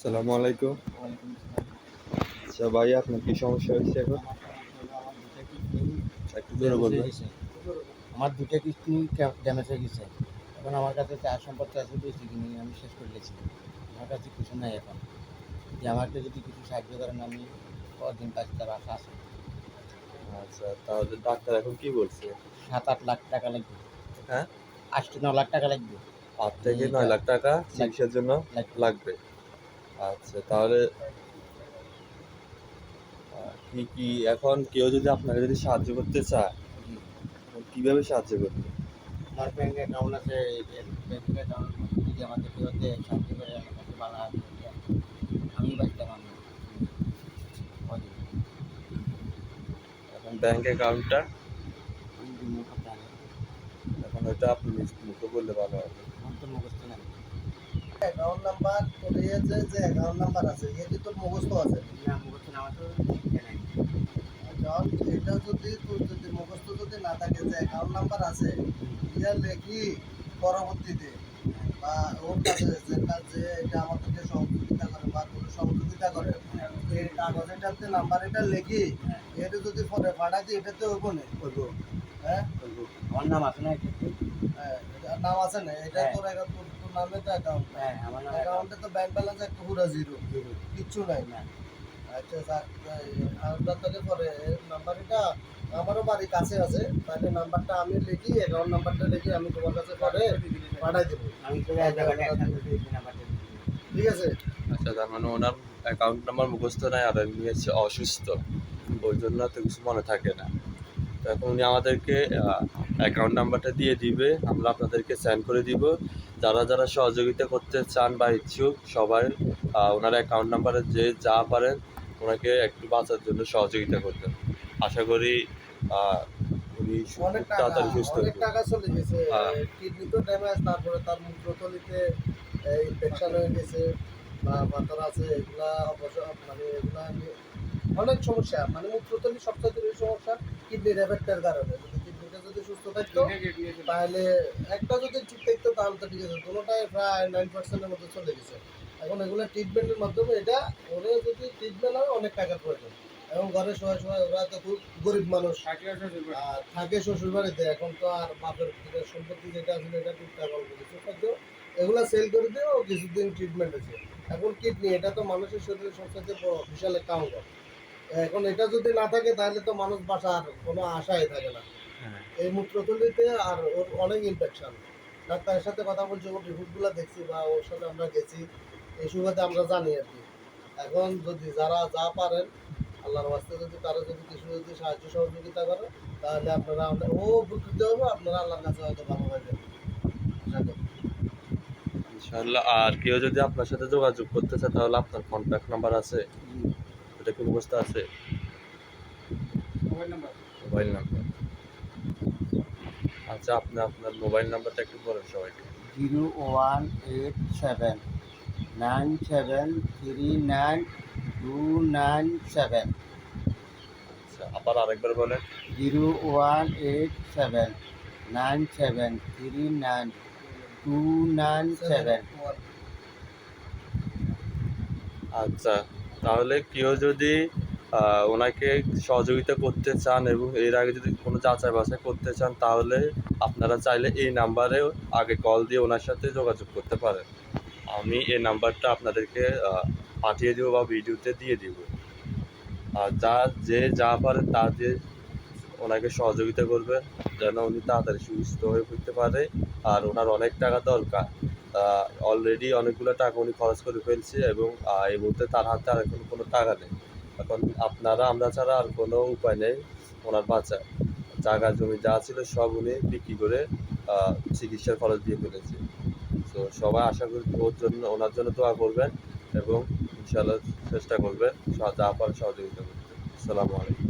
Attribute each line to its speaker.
Speaker 1: আসসালামু আলাইকুম। আচ্ছা ভাই আপনার কি সমস্যা হয়েছে এখন? একটু জোরে বলবেন।
Speaker 2: আমার দুটো কিস্তি ড্যামেজ হয়ে গেছে। এখন আমার কাছে চার সম্পদ চাষে বেশি কিনি আমি শেষ করে গেছি আমার কাছে কিছু নাই এখন। যে আমাকে যদি কিছু সাহায্য করেন আমি কদিন কাছে তার আশা আছে।
Speaker 1: আচ্ছা তাহলে ডাক্তার এখন কি বলছে?
Speaker 2: সাত আট লাখ টাকা লাগবে।
Speaker 1: হ্যাঁ?
Speaker 2: আটটি ন লাখ টাকা লাগবে।
Speaker 1: আট থেকে নয় লাখ টাকা চিকিৎসার জন্য
Speaker 2: লাগবে।
Speaker 1: আচ্ছা তাহলে কি কি এখন কেউ যদি আপনাকে যদি সাহায্য করতে চায়। কীভাবে সাহায্য করবে?
Speaker 2: আমার ব্যাঙ্ক অ্যাকাউন্ট আছে ব্যাঙ্ক অ্যাকাউন্ট যদি আমাকে কেউ সাহায্য করে আমার কাছে ভালো আমি বাঁচতাম আমি
Speaker 1: এখন ব্যাংক অ্যাকাউন্টটা এখন হয়তো আপনি মুখে বললে ভালো হবে।
Speaker 2: আমার তো মুখস্থ নাই।
Speaker 3: অ্যাকাউন্ট নাম্বার তোর যে যে অ্যাকাউন্ট নাম্বার আছে এটি মুখস্থ আছে?
Speaker 2: না মুখস্থ না আমার তো জানাই
Speaker 3: এটা যদি তোর যদি মুখস্থ যদি না থাকে যে অ্যাকাউন্ট নাম্বার আছে ইয়া লেখি পরবর্তীতে বা ওর কাছে যে যে এটা আমাদেরকে সহযোগিতা করে বা তোর সহযোগিতা করে এই কাগজেটাতে নাম্বার এটা লেখি এটা যদি পরে পাঠাই দিই এটাতে হইব না? হইব। হ্যাঁ?
Speaker 2: আমার নাম আছে না
Speaker 3: হ্যাঁ নাম আছে না? এটা
Speaker 2: হ্যাঁ।
Speaker 3: তোর তোর নামে তো অ্যাকাউন্ট
Speaker 2: হ্যাঁ আমার নাম
Speaker 3: অ্যাকাউন্টে তো ব্যাংক ব্যালেন্স একটা পুরো জিরো কিচ্ছু নাই।
Speaker 2: না
Speaker 3: আচ্ছা স্যার আপনার থেকে পরে নাম্বার এটা আমারও বাড়ি কাছে আছে। তাহলে নাম্বারটা আমি লিখি অ্যাকাউন্ট নাম্বারটা লিখে আমি তোমার কাছে পরে পাঠাই দেবো।
Speaker 2: আমি নাম্বারটা
Speaker 3: ঠিক আছে?
Speaker 1: আচ্ছা তার মানে ওনার অ্যাকাউন্ট নাম্বার মুখস্থ নাই আর এমনি হচ্ছে অসুস্থ। ওই জন্য তো কিছু মনে থাকে না। তো এখন উনি আমাদেরকে অ্যাকাউন্ট নাম্বারটা দিয়ে দিবে আমরা আপনাদেরকে সেন্ড করে দিব। যারা যারা সহযোগিতা করতে চান বা ইচ্ছুক সবাই ওনার অ্যাকাউন্ট নাম্বারে যে যা পারেন ওনাকে একটু বাঁচার জন্য সহযোগিতা করবেন আশা করি উনি তাড়াতাড়ি সুস্থ
Speaker 3: অনেক টাকা চলে গেছে।
Speaker 1: হ্যাঁ।
Speaker 3: কিডনি তো ড্যামেজ তারপরে তার মূত্রথলিতে ইনফেকশন হয়ে গেছে বা পাথর আছে এগুলা অবশ্য মানে এগুলা অনেক সমস্যা। মানে মূত্রথলি সবচেয়ে বেশি সমস্যা কিডনির এফেক্টের কারণে। যদি কিডনিটা যদি সুস্থ থাকতো তাহলে একটা যদি ঠিক থাকতো তাহলে তো ঠিক আছে। দুটোটাই প্রায় নাইন পার্সেন্টের মধ্যে চলে গেছে। এখন এগুলো ট্রিটমেন্টের মাধ্যমে এটা ওরে যদি ট্রিটমেন্ট হয় অনেক টাকার প্রয়োজন। এবং ঘরে সবাই সবাই ওরা তো খুব গরিব মানুষ। থাকে শ্বশুর বাড়িতে এখন তো আর বাপের সম্পত্তি যেটা আছে এটা টুকটাক অল্প কিছু খাদ্য এগুলা সেল করে দিয়েও কিছুদিন ট্রিটমেন্ট আছে। এখন কিডনি এটা তো মানুষের শরীরে সবচেয়ে বিশাল একটা অঙ্গ। এখন এটা যদি না থাকে তাহলে তো মানুষ বাসার কোনো আশাই থাকে না।
Speaker 1: হ্যাঁ।
Speaker 3: এই মূত্রথলিতে আর ওর অনেক ইনফেকশন ডাক্তারের সাথে কথা বলছি ওর রিপোর্টগুলো দেখছি বা ওর সাথে আমরা গেছি এই সুবাদে আমরা জানি আর কি। এখন যদি যারা যা পারেন আল্লাহর বাস্তে যদি তারা যদি কিছু যদি সাহায্য সহযোগিতা করে তাহলে আপনারা আমরা- ও উপকৃত হবে আপনারা আল্লাহর কাছে হয়তো ভালো হয়ে যাবে
Speaker 1: ইনশাআল্লাহ আর কেউ যদি আপনার সাথে যোগাযোগ করতে চায় তাহলে আপনার কন্ট্যাক্ট নাম্বার আছে। এটা কি মুখস্থ আছে? Mobile number. আচ্ছা আপনি আপনার মোবাইল নাম্বারটা একটু বলেন সবাইকে।
Speaker 2: Zero one eight seven nine seven three nine two nine seven.
Speaker 1: আচ্ছা আবার আরেকবার বলেন।
Speaker 2: Zero one eight seven nine seven three nine two nine seven.
Speaker 1: আচ্ছা তাহলে কেউ যদি ওনাকে সহযোগিতা করতে চান এবং এর আগে যদি কোনো যাচাই বাছাই করতে চান, তাহলে আপনারা চাইলে এই নাম্বারে আগে কল দিয়ে ওনার সাথে যোগাযোগ করতে পারেন। আমি এই নাম্বারটা আপনাদেরকে পাঠিয়ে দেবো বা ভিডিওতে দিয়ে দিব। আর যা, যে যা পারে তা দিয়ে ওনাকে সহযোগিতা করবেন যেন উনি তাড়াতাড়ি সুস্থ হয়ে উঠতে পারে আর ওনার অনেক টাকা দরকার। অলরেডি অনেকগুলো টাকা উনি খরচ করে ফেলছে এবং এই মুহূর্তে তার হাতে আর এখন কোনো টাকা নেই। এখন আপনারা, আমরা ছাড়া আর কোনো উপায় নেই ওনার বাঁচার। জায়গা, জমি যা ছিল সব উনি বিক্রি করে চিকিৎসার খরচ দিয়ে ফেলেছে। তো সবাই আশা করি ওর জন্য, ওনার জন্য দোয়া করবেন এবং ইনশাল্লাহ চেষ্টা করবেন, যা পারেন সহযোগিতা করতে। আসসালামু আলাইকুম।